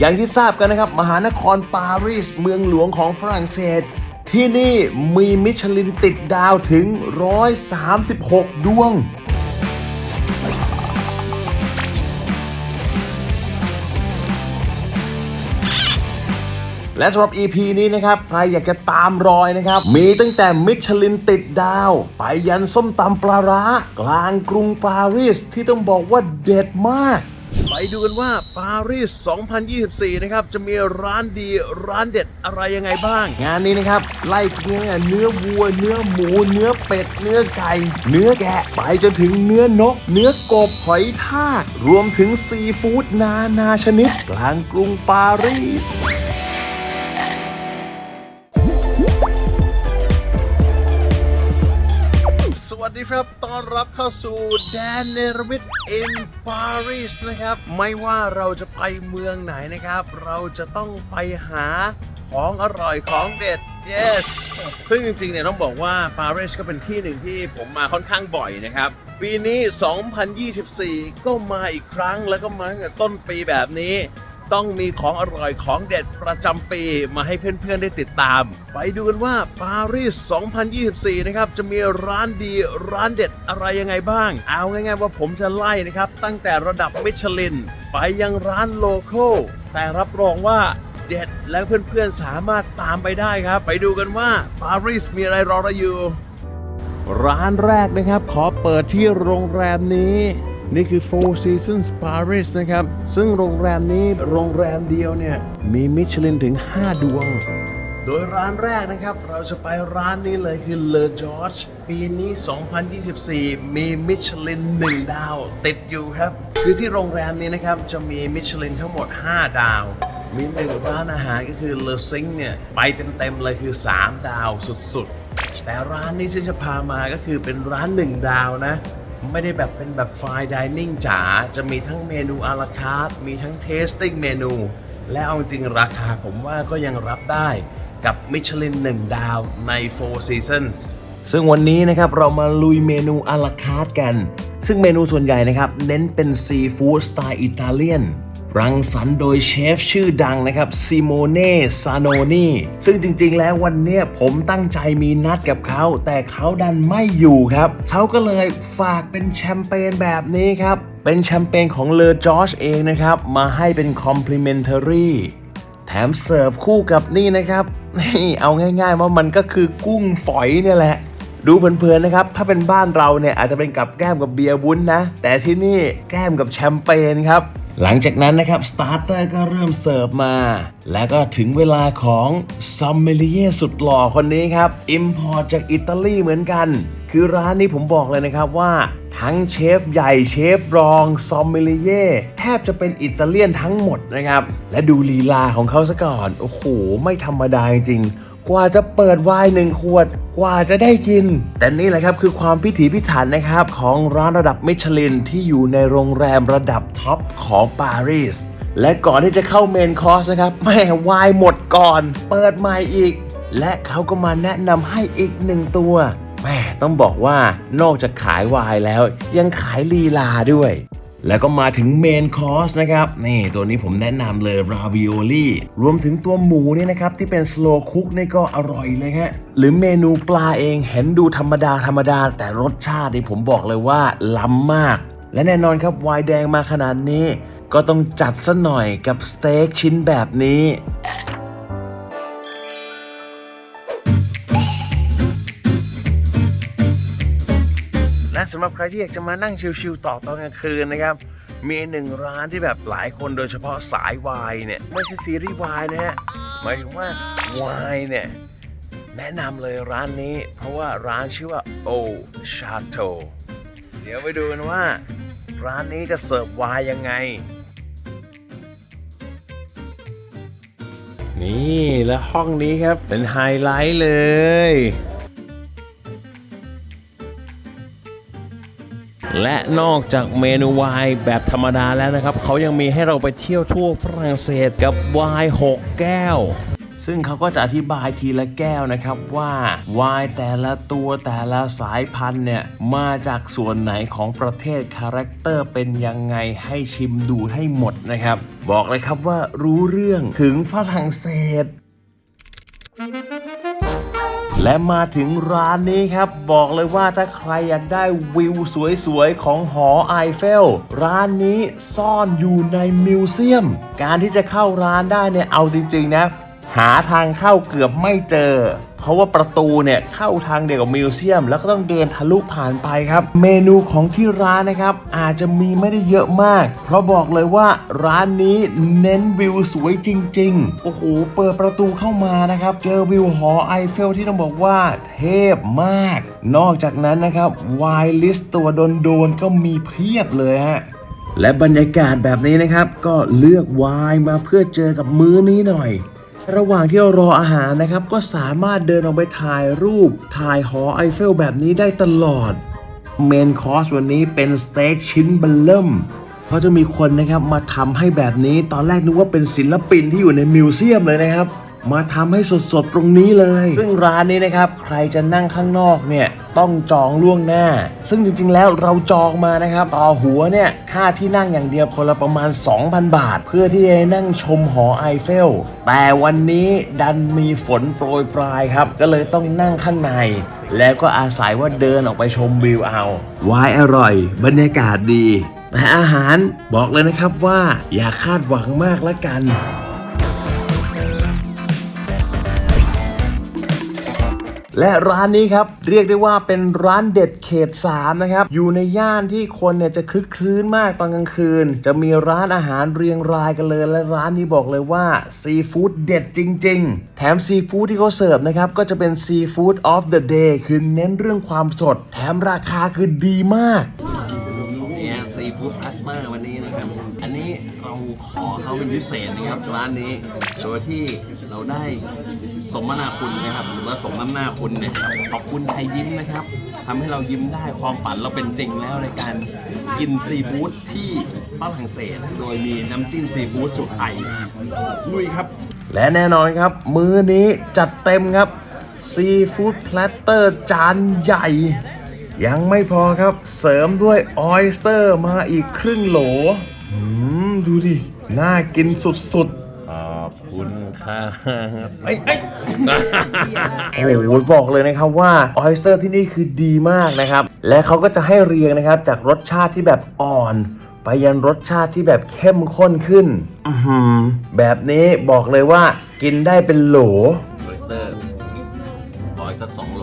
อย่างที่ทราบกันนะครับ มหานครปารีสเมืองหลวงของฝรั่งเศส ที่นี่มีมิชลินติดดาวถึง 136 ดวง และสำหรับ EP นี้นะครับ ใครอยากจะตามรอยนะครับ มีตั้งแต่มิชลินติดดาว ไปยันส้มตำปลาร้ากลางกรุงปารีสที่ต้องบอกว่าเด็ดมาก ไปดูกันว่าปารีส 2024 นะครับ จะมีร้านดีร้านเด็ดอะไรยังไงบ้าง งานนี้นะครับ ไล่เนื้อเนื้อวัว เนื้อหมู เนื้อเป็ด เนื้อไก่ เนื้อแกะ ไปจนถึงเนื้อนก เนื้อกบ หอยทาก รวมถึงซีฟู้ดนานาชนิด กลางกรุงปารีส ครับต้อนรับเข้าสู่แดนเนรมิต in Paris นะครับ ไม่ว่าเราจะไปเมืองไหนนะครับ เราจะต้องไปหาของอร่อยของเด็ด yes ซึ่งจริงๆเนี่ยต้องบอกว่าปารีสก็เป็นที่หนึ่งที่ผมมาค่อนข้างบ่อยนะครับ ปีนี้ 2024 ก็มาอีกครั้งแล้วก็มาตั้งแต่ต้นปีแบบนี้ ต้องมีของอร่อยของเด็ดประจำปีมาให้เพื่อนๆได้ติดตาม ไปดูกันว่าปารีส 2024 นะครับ จะมีร้านดีร้านเด็ดอะไรยังไงบ้าง เอาง่ายๆว่าผมจะไล่นะครับ ตั้งแต่ระดับมิชลิน ไปยังร้านโลโก้แต่รับรองว่าเด็ดและเพื่อนๆสามารถตามไปได้ครับ ไปดูกันว่าปารีสมีอะไรรอเราอยู่ ร้านแรกนะครับ ขอเปิดที่โรงแรมนี้ นี่คือ Four Seasons Paris นะครับ ซึ่งโรงแรมนี้โรงแรมเดียวเนี่ย มีมิชลินถึง 5 ดวง โดยร้านแรกนะครับ เราจะไปร้านนี้เลยคือ Le George ปีนี้ 2024 มีมิชลิน 1 ดาว ติดอยู่ครับ คือที่โรงแรมนี้นะครับ จะมีมิชลินทั้งหมด 5 ดาวมีหนึ่งร้านอาหารก็คือ Le Sing เนี่ย ไปเต็มๆเลยคือ 3 ดาวสุดๆ แต่ร้านนี้ที่จะพามาก็คือเป็นร้าน 1 ดาวนะ ไม่ได้แบบเป็นแบบไฟดิเนิ่งจ๋าจะมีทั้งเมนูอาราคาร์ทมีทั้งเทสติ้งเมนู และเอาจริงราคาผมว่าก็ยังรับได้กับมิชลิน1ดาวใน Four Seasons ซึ่งวันนี้นะครับเรามาลุยเมนูอาราคาร์ทกัน ซึ่งเมนูส่วนใหญ่นะครับ เน้นเป็นซีฟู้ดสไตล์อิตาเลียน รังสรรค์โดยเชฟชื่อดังนะครับซิโมเน่ซานโนนีซึ่งจริงๆ แล้ววันเนี้ยผมตั้งใจมีนัดกับเขา แต่เขาดันไม่อยู่ครับ เขาก็เลยฝากเป็นแชมเปญแบบนี้ครับ เป็นแชมเปญของเลอจอชเองนะครับ มาให้เป็นคอมพลีเมน t ารีแถมเสิร์ฟคู่กับนี่นะครับนี่เอาง่ายๆว่ามันก็คือกุ้งฝอยเนี่ยแหละดูเพลินๆนะครับ ถ้าเป็นบ้านเราเนี่ยอาจจะเป็นกับแก้มกับเบียร์วุ้นนะ แต่ที่นี่แก้มกับแชมเปญครับ หลังจากนั้นนะครับ สตาร์เตอร์ก็เริ่มเสิร์ฟมา แล้วก็ถึงเวลาของซอมเมลีเยสุดหล่อคนนี้ครับ อิมพอร์ตจากอิตาลีเหมือนกัน คือร้านนี้ผมบอกเลยนะครับว่า ทั้งเชฟใหญ่เชฟรองซอมเมลีเย่แทบจะเป็นอิตาเลียนทั้งหมดนะครับ และดูลีลาของเขาซะก่อน โอ้โห ไม่ธรรมดาจริงๆ กว่าจะเปิดไวน์หนึ่งขวด กว่าจะได้กิน แต่นี่แหละครับคือความพิถีพิถันนะครับของร้านระดับมิชลินที่อยู่ในโรงแรมระดับท็อปของปารีสและก่อนที่จะเข้าเมนคอร์สนะครับแม่ไวน์หมดก่อน เปิดใหม่อีก และเขาก็มาแนะนำให้อีกหนึ่งตัวแม่ต้องบอกว่านอกจากขายไวน์แล้ว ยังขายลีลาด้วย แล้วก็มาถึงเมนคอร์สนะครับนี่ตัวนี้ผมแนะนำเลยราวิโอลี่รวมถึงตัวหมูนี่นะครับ ที่เป็นสโลคุกนี่ก็อร่อยเลยฮะหรือเมนูปลาเองเห็นดูธรรมดาธรรมดา แต่รสชาตินี่ผมบอกเลยว่าล้ำมาก และแน่นอนครับไวน์แดงมาขนาดนี้ ก็ต้องจัดซะหน่อยกับสเต็กชิ้นแบบนี้ และสำหรับใครที่อยากจะมานั่งชิลๆต่อตอนกลางคืนนะครับมีหนึ่งร้านที่แบบหลายคนโดยเฉพาะสายวายเนี่ยไม่ใช่ซีรีส์วายนะฮะหมายถึงว่าวายเนี่ยแนะนำเลยร้านนี้ เพราะว่าร้านชื่อว่า O Chateau เดี๋ยวไปดูกันว่า ร้านนี้จะเสิร์ฟวายยังไง นี่และห้องนี้ครับเป็นไฮไลท์เลย และนอกจากเมนูไวน์แบบธรรมดาแล้วนะครับ เขายังมีให้เราไปเที่ยวทั่วฝรั่งเศสกับไวน์6 แก้ว ซึ่งเขาก็จะอธิบายทีละแก้วนะครับว่า ไวน์แต่ละตัวแต่ละสายพันธุ์เนี่ย มาจากส่วนไหนของประเทศคาแรคเตอร์เป็นยังไงให้ชิมดูให้หมดนะครับ บอกเลยครับว่ารู้เรื่องถึงฝรั่งเศส และมาถึงร้านนี้ครับ บอกเลยว่าถ้าใครอยากได้วิวสวยๆ ของหอไอเฟล ร้านนี้ซ่อนอยู่ในมิวเซียม การที่จะเข้าร้านได้เนี่ยเอาจริงๆนะ หาทางเข้าเกือบไม่เจอ เพราะว่าประตูเนี่ยเข้าทางเดียวกับมิวเซียม แล้วก็ต้องเดินทะลุผ่านไปครับ เมนูของที่ร้านนะครับอาจจะมีไม่ได้เยอะมาก เพราะบอกเลยว่าร้านนี้เน้นวิวสวยจริงๆ โอ้โห เปิดประตูเข้ามานะครับ เจอวิวหอไอเฟลที่ต้องบอกว่าเทพมาก นอกจากนั้นนะครับวายลิสตัวโดนๆก็มีเพียบเลยฮะและบรรยากาศแบบนี้นะครับ ก็เลือกไวน์มาเพื่อเจอกับมื้อนี้หน่อย ระหว่างที่รออาหารนะครับ ก็สามารถเดินออกไปถ่ายรูป ถ่ายหอไอเฟลแบบนี้ได้ตลอด เมนคอร์สวันนี้เป็นสเต็กชิ้นเบลเริ่มเพราะจะมีคนนะครับมาทำให้แบบนี้ ตอนแรกนึกว่าเป็นศิลปินที่อยู่ในมิวเซียมเลยนะครับ มาทำให้สดๆตรงนี้เลย ซึ่งร้านนี้นะครับ ใครจะนั่งข้างนอกเนี่ยต้องจองล่วงหน้า ซึ่งจริงๆ แล้วเราจองมานะครับต่อหัวเนี่ยค่าที่นั่งอย่างเดียวคนละประมาณ 2,000 บาท เพื่อที่จะได้นั่งชมหอไอเฟล แต่วันนี้ดันมีฝนโปรยปลายครับ ก็เลยต้องนั่งข้างใน แล้วก็อาศัยว่าเดินออกไปชมวิวเอาวายอร่อย บรรยากาศดีแต่อาหารบอกเลยนะครับว่าอย่าคาดหวังมากละกัน และร้านนี้ครับเรียกได้ว่าเป็นร้านเด็ดเขต3นะครับอยู่ในย่านที่คนเนี่ยจะคลึกคลื้นมากตอนกลางคืน จะมีร้านอาหารเรียงรายกันเลย และร้านนี้บอกเลยว่าซีฟู้ดเด็ดจริง ๆ แถมซีฟู้ดที่เขาเสิร์ฟนะครับก็จะเป็นซีฟู้ดออฟเดอะเดย์คือเน้นเรื่องความสด แถมราคาคือดีมากเนี่ยซีฟู้ดพัตเตอร์วันนี้นะครับ เขาเป็นพิเศษนะครับร้านนี้โดยที่เราได้สมนาคุณนะครับหรือว่าสมน้ำหน้าคุณเนี่ยขอบคุณไทยยิ้มนะครับทำให้เรายิ้มได้ความฝันเราเป็นจริงแล้วในการกินซีฟู้ดที่ฝรั่งเศส โดยมีน้ำจิ้มซีฟู้ดสูตรไทยลุยครับ และแน่นอนครับ มื้อนี้จัดเต็มครับซีฟู้ดแพลตเตอร์จานใหญ่ ยังไม่พอครับ เสริมด้วยออยสเตอร์มาอีกครึ่งโหลอืม ดูดิ น่ากินสุดๆขอบคุณครับไอ้ไอ้ยโอ้โหบอกเลยนะครับว่าออยสเตอร์ที่นี่คือดีมากนะครับ และเขาก็จะให้เรียงนะครับ จากรสชาติที่แบบอ่อน ไปยันรสชาติที่แบบเข้มข้นขึ้น อือหือแบบนี้บอกเลยว่ากินได้เป็นโหลออยสเตอร์ขออีกสักสองโหล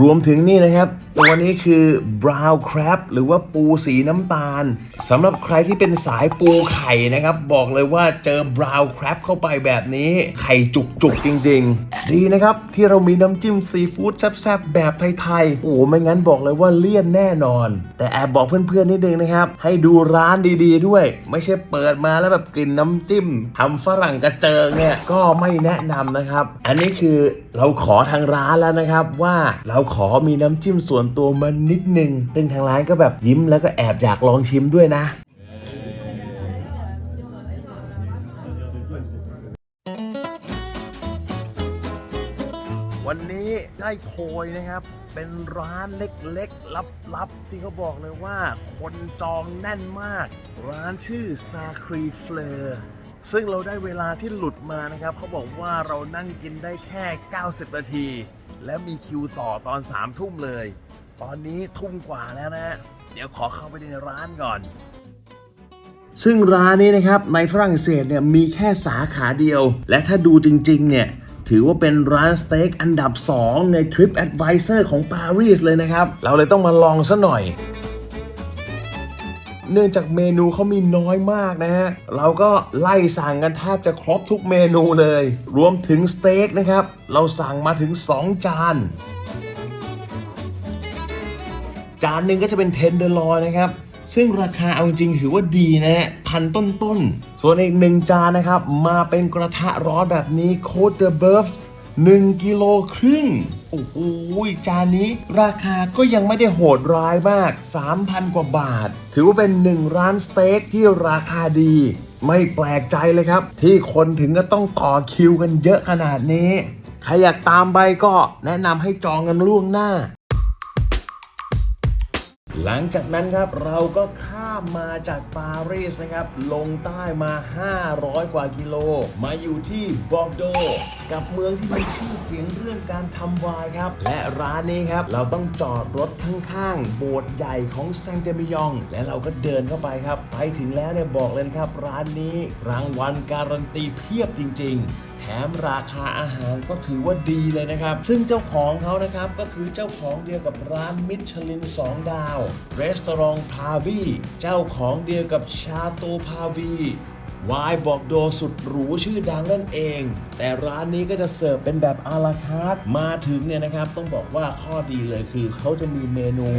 รวมถึงนี่นะครับ ตัวนี้คือ brown crab หรือว่าปูสีน้ำตาลสำหรับใครที่เป็นสายปูไข่นะครับ บอกเลยว่าเจอ brown crab เข้าไปแบบนี้ ไข่จุกๆจริง ๆ ดีนะครับ ที่เรามีน้ำจิ้มซีฟู้ดแซ่บๆ แบบไทยๆ โอ้ไม่งั้นบอกเลยว่าเลี่ยนแน่นอน แต่แอบบอกเพื่อนๆ นิดนึงนะครับ ให้ดูร้านดีๆด้วย ไม่ใช่เปิดมาแล้วแบบกลิ่นน้ำจิ้มทำฝรั่งกระเจิงเนี่ยก็ไม่แนะนำนะครับ อันนี้คือเราขอทางร้านแล้วนะครับว่าเราขอมีน้ำจิ้มส่วนตัวมานิดนึงซึ่งทางร้านก็แบบยิ้มแล้วก็แอบอยากลองชิมด้วยนะวันนี้ได้โพยนะครับ เป็นร้านเล็กๆ ลับๆ ที่เขาบอกเลยว่าคนจองแน่นมาก ร้านชื่อซาครีเฟลอซึ่งเราได้เวลาที่หลุดมานะครับ เขาบอกว่าเรานั่งกินได้แค่ 90 นาที และมีคิวต่อตอน 3 ทุ่มเลย ตอนนี้ทุ่มกว่าแล้วนะเดี๋ยวขอเข้าไปในร้านก่อน ซึ่งร้านนี้นะครับในฝรั่งเศสเนี่ยมีแค่สาขาเดียว และถ้าดูจริงๆเนี่ยถือว่าเป็นร้านสเต็กอันดับ 2 ใน Trip Advisor ของปารีสเลยนะครับ เราเลยต้องมาลองซะหน่อย เนื่องจากเมนูเขามีน้อยมากนะฮะ เราก็ไล่สั่งกันแทบจะครบทุกเมนูเลย รวมถึงสเต็กนะครับ เราสั่งมาถึง 2 จาน จานหนึ่งก็จะเป็นเทนเดอร์ลอยนะครับ ซึ่งราคาเอาจริงถือว่าดีนะฮะพันต้นๆส่วนอีกหนึ่งจานนะครับ มาเป็นกระทะร้อนแบบนี้โคตรเดอร์เบิร์ฟ1กิโลครึ่ง โอ้โห จานนี้ราคาก็ยังไม่ได้โหดร้ายมาก 3,000 กว่าบาท ถือว่าเป็นหนึ่งร้านสเต็กที่ราคาดี ไม่แปลกใจเลยครับ ที่คนถึงก็ต้องต่อคิวกันเยอะขนาดนี้ ใครอยากตามไปก็แนะนำให้จองกันล่วงหน้า หลังจากนั้นครับเราก็ข้ามมาจากปารีสนะครับ ลงใต้มา 500 กว่ากิโล มาอยู่ที่บอกโด กับเมืองที่มีชื่อเสียงเรื่องการทำวน์ครับ และร้านนี้ครับ เราต้องจอดรถข้างๆ โบสถ์ใหญ่ของแซงเตมิยอง และเราก็เดินเข้าไปครับ ไปถึงแล้วเนี่ยบอกเลยครับ ร้านนี้รางวัลการันตีเพียบจริง ๆ ถมราคาอาหารก็ถือว่าดีเลยนะครับ ซึ่งเจ้าของเขานะครับก็คือเจ้าของเดียวกับร้านมิชลิน 2 ดาวรีสอร์ทพาวีเจ้าของเดียวกับชาโตพาวี วายบอกโดสุดหรูชื่อดังนั่นเอง แต่ร้านนี้ก็จะเสิร์ฟเป็นแบบอาราคาร์ทมาถึงเนี่ยนะครับ ต้องบอกว่าข้อดีเลยคือเขาจะมีเมนู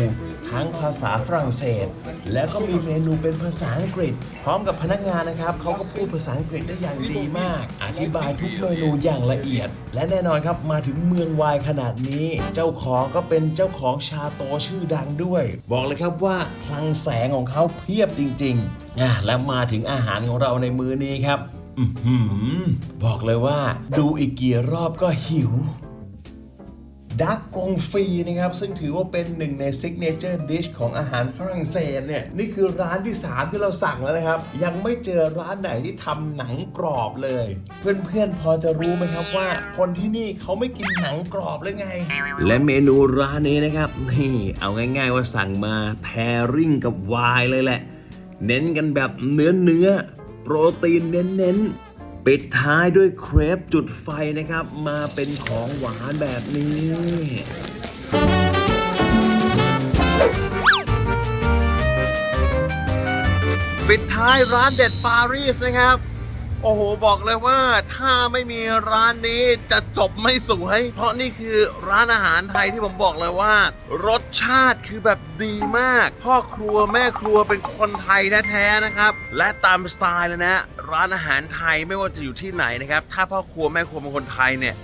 ทั้งภาษาฝรั่งเศส แล้วก็มีเมนูเป็นภาษาอังกฤษ พร้อมกับพนักงานนะครับเขาก็พูดภาษาอังกฤษได้อย่างดีมาก อธิบายทุกเมนูอย่างละเอียด และแน่นอนครับมาถึงเมืองวายขนาดนี้ เจ้าของก็เป็นเจ้าของชาโตชื่อดังด้วย บอกเลยครับว่าคลังแสงของเขาเพียบจริงๆอะและมาถึงอาหารของเราในมื้อนี้ครับอบอกเลยว่า ดูอีกกี่รอบก็หิวดักกงฟรีนะครับ ซึ่งถือว่าเป็นหนึ่งในซิกเนเจอร์ดิชของอาหารฝรั่งเศสเนี่ย นี่คือร้านที่ 3 ที่เราสั่งแล้วนะครับ ยังไม่เจอร้านไหนที่ทำหนังกรอบเลย เพื่อนๆพอจะรู้ไหมครับว่า คนที่นี่เขาไม่กินหนังกรอบเลยไง และเมนูร้านนี้นะครับ นี่ เอาง่าย ๆ ว่าสั่งมาแพริงกับไวน์เลยแหละ เน้นกันแบบเนื้อเนื้อ โปรตีนเน้นๆ ปิดท้ายด้วยเครปจุดไฟนะครับ มาเป็นของหวานแบบนี้ปิดท้ายร้านเด็ดปารีสนะครับ โอ้โห บอกเลยว่าถ้าไม่มีร้านนี้จะจบไม่สวย เพราะนี่คือร้านอาหารไทยที่ผมบอกเลยว่า รสชาติคือแบบดีมาก พ่อครัวแม่ครัวเป็นคนไทยแท้ๆนะครับ และตามสไตล์เลยนะ ร้านอาหารไทยไม่ว่าจะอยู่ที่ไหนนะครับ ถ้าพ่อครัวแม่ครัวเป็นคนไทยเนี่ย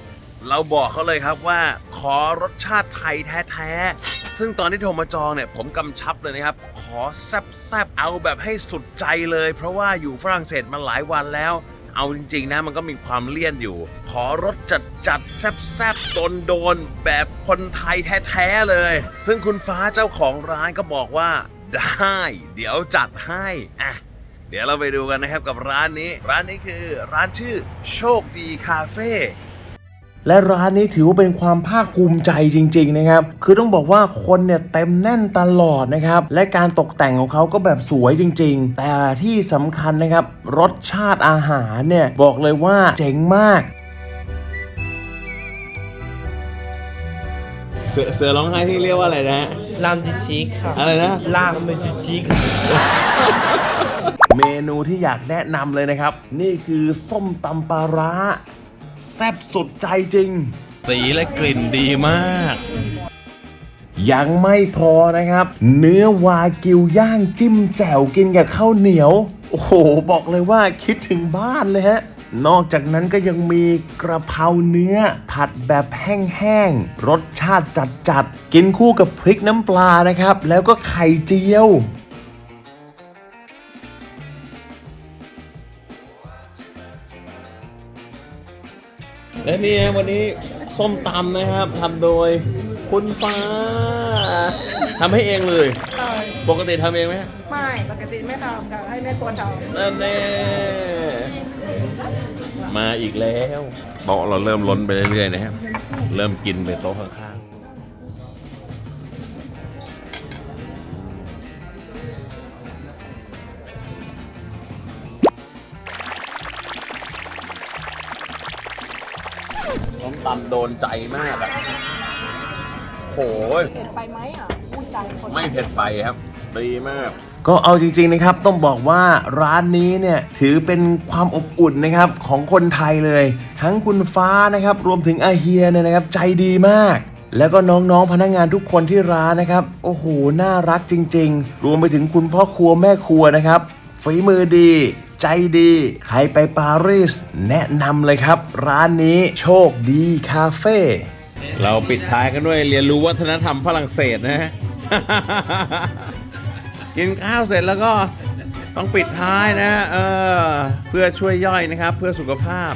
เราบอกเขาเลยครับว่าขอรสชาติไทยแท้ๆ ซึ่งตอนที่โทรมาจองเนี่ยผมกำชับเลยนะครับ ขอแซบๆ เอาแบบให้สุดใจเลย เพราะว่าอยู่ฝรั่งเศสมาหลายวันแล้ว เอาจริงๆนะมันก็มีความเลี่ยนอยู่ ขอรสจัดจัดๆแซบๆโดนๆแบบคนไทยแท้ๆเลย ซึ่งคุณฟ้าเจ้าของร้านก็บอกว่า ได้ เดี๋ยวจัดให้อะเดี๋ยวเราไปดูกันนะครับกับร้านนี้ ร้านนี้คือร้านชื่อโชคดีคาเฟ่ และร้านนี้ถือว่าเป็นความภาคภูมิใจจริง ๆ นะครับ คือต้องบอกว่าคนเนี่ยเต็มแน่นตลอดนะครับ และการตกแต่งของเขาก็แบบสวยจริง ๆ แต่ที่สำคัญนะครับ รสชาติอาหารเนี่ยบอกเลยว่าเจ๋งมาก เสือเสือร้องไห้ที่เรียกว่าอะไรนะ ลามดิจิกค่ะอะไรนะ ลามดิจิกเมนูที่อยากแนะนำเลยนะครับ นี่คือส้มตำปลาร้า แซ่บสุดใจจริง สีและกลิ่นดีมาก ยังไม่พอนะครับ เนื้อวากิวย่างจิ้มแจ่วกินกับข้าวเหนียว โอ้โห บอกเลยว่าคิดถึงบ้านเลยฮะนอกจากนั้นก็ยังมีกระเพราเนื้อ ผัดแบบแห้งๆ รสชาติจัดๆ กินคู่กับพริกน้ำปลานะครับ แล้วก็ไข่เจียว และนี่ฮะวันนี้ส้มตำนะครับทำโดยคุณฟ้าทำให้เองเลย ปกติทำเองไหมฮะไม่ ปกติไม่ทำค่ะให้แม่ครัวทำนั่นแน่มาอีกแล้วโต๊ะเราเริ่มล้นไปเรื่อยๆนะครับ เริ่มกินไปโต๊ะข้างๆ ส้มตำโดนใจมากอะโหยเผ็ดไปไหมอะพูดใจคนไม่เผ็ดไปครับ ดีมาก ก็เอาจริงๆนะครับ ต้องบอกว่าร้านนี้เนี่ยถือเป็นความอบอุ่นนะครับของคนไทยเลย ทั้งคุณฟ้านะครับ รวมถึงอาเฮียเนี่ยนะครับ ใจดีมาก แล้วก็น้องๆพนักงานทุกคนที่ร้านนะครับ โอ้โห น่ารักจริง ๆ รวมไปถึงคุณพ่อครัวแม่ครัวนะครับฝีมือดี ใจดี ใครไปปารีสแนะนำเลยครับ ร้านนี้โชคดีคาเฟ่เราปิดท้ายกันด้วยเรียนรู้วัฒนธรรมฝรั่งเศสนะฮะ กินข้าวเสร็จแล้วก็ต้องปิดท้ายนะเออเพื่อช่วยย่อยนะครับ เพื่อสุขภาพ